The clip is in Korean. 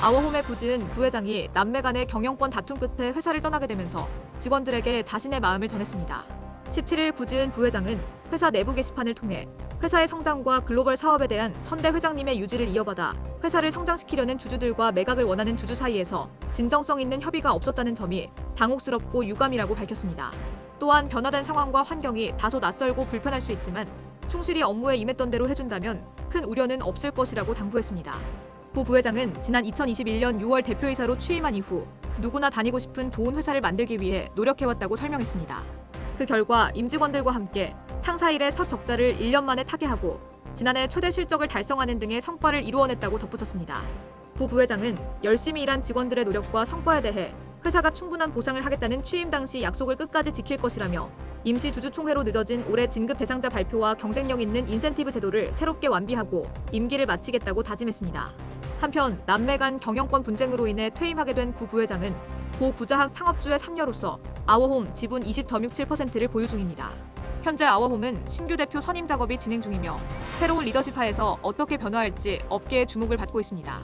아워홈의 구지은 부회장이 남매 간의 경영권 다툼 끝에 회사를 떠나게 되면서 직원들에게 자신의 마음을 전했습니다. 17일 구지은 부회장은 회사 내부 게시판을 통해 회사의 성장과 글로벌 사업에 대한 선대 회장님의 유지를 이어받아 회사를 성장시키려는 주주들과 매각을 원하는 주주 사이에서 진정성 있는 협의가 없었다는 점이 당혹스럽고 유감이라고 밝혔습니다. 또한 변화된 상황과 환경이 다소 낯설고 불편할 수 있지만 충실히 업무에 임했던 대로 해준다면 큰 우려는 없을 것이라고 당부했습니다. 구 부회장은 지난 2021년 6월 대표이사로 취임한 이후 누구나 다니고 싶은 좋은 회사를 만들기 위해 노력해왔다고 설명했습니다. 그 결과 임직원들과 함께 창사 일의 첫 적자를 1년 만에 타개하고 지난해 최대 실적을 달성하는 등의 성과를 이루어냈다고 덧붙였습니다. 구 부회장은 열심히 일한 직원들의 노력과 성과에 대해 회사가 충분한 보상을 하겠다는 취임 당시 약속을 끝까지 지킬 것이라며 임시 주주총회로 늦어진 올해 진급 대상자 발표와 경쟁력 있는 인센티브 제도를 새롭게 완비하고 임기를 마치겠다고 다짐했습니다. 한편 남매 간 경영권 분쟁으로 인해 퇴임하게 된 구 부회장은 고 구자학 창업주의 삼녀로서 아워홈 지분 20.67%를 보유 중입니다. 현재 아워홈은 신규 대표 선임 작업이 진행 중이며 새로운 리더십 하에서 어떻게 변화할지 업계의 주목을 받고 있습니다.